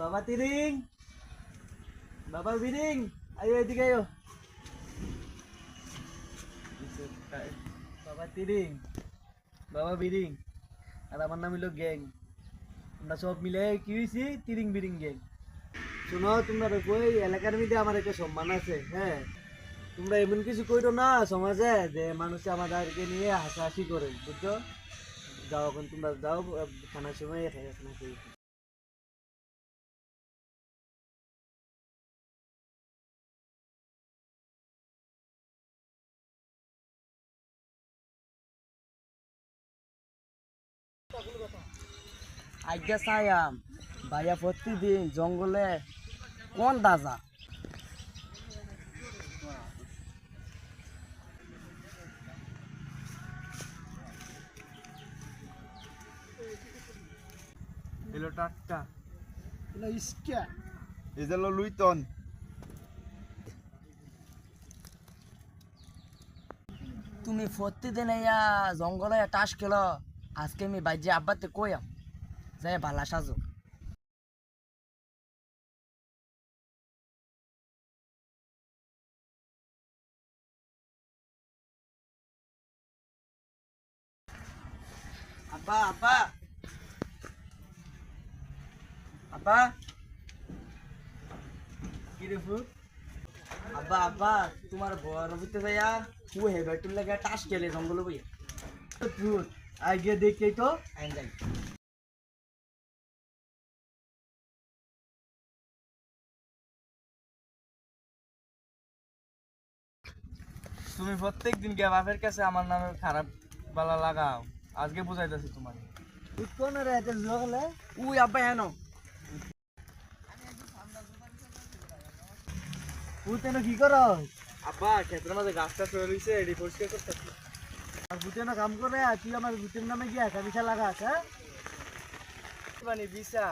বাবা তিরিং বাবা বিরিং আয়ো এদিকে আয়ো বাবা তিরিং বাবা বিরিং আর আমার নাম হলো গ্যাং আমরা সব মিলে কি হয়েছি তিরিং বিরিং গ্যাং শোনো তোমরা কই এলাকার মধ্যে আমার একটা সম্মান আছে হ্যাঁ তোমরা এমন কিছু কইরো না সমাজে যে মানুষ আমাদেরকে নিয়ে হাসাহাসি করে বুঝছ যাও এখন তোমরা যাও খানার সময় খাই খানা খেয়ে আজ্ঞা সায়াম ভাইয়া প্রতিদিন জঙ্গলে কোন দাজা? এলো টাটকা। ইসকা। এজেলো লুইতন। তুমি প্রতিদিন ইয়া জঙ্গলে টাস খেল। আজকে আমি বাইজে আব্বাতে কইয়াম যাই ভালা সাজো আব্বা আব্বা আব্বা কি রে ফুট আব্বা আব্বা তোমার বড় বুঝতে যাইয়া হু হে বেটুর লাগে টাস খেলে জঙ্গল বইয়া ফুট আগে দেখে তো আইন যাই তুমি প্রত্যেক দিন গে বাপের কাছে আমার নামে খারাপ বালা লাগাও আজকে বুঝাইতেছি তোমার কোন রে এটা জগলে উই আব্বা হেন পুতেন কি করো আব্বা ক্ষেত্রের মাঝে গাছ টাছ হয়ে রয়েছে এটি পরিষ্কার করতে আর পুতেন কাম করে তুই আমার ভূতের নামে গিয়া একা বিছা লাগাস হ্যাঁ? মানে বিশা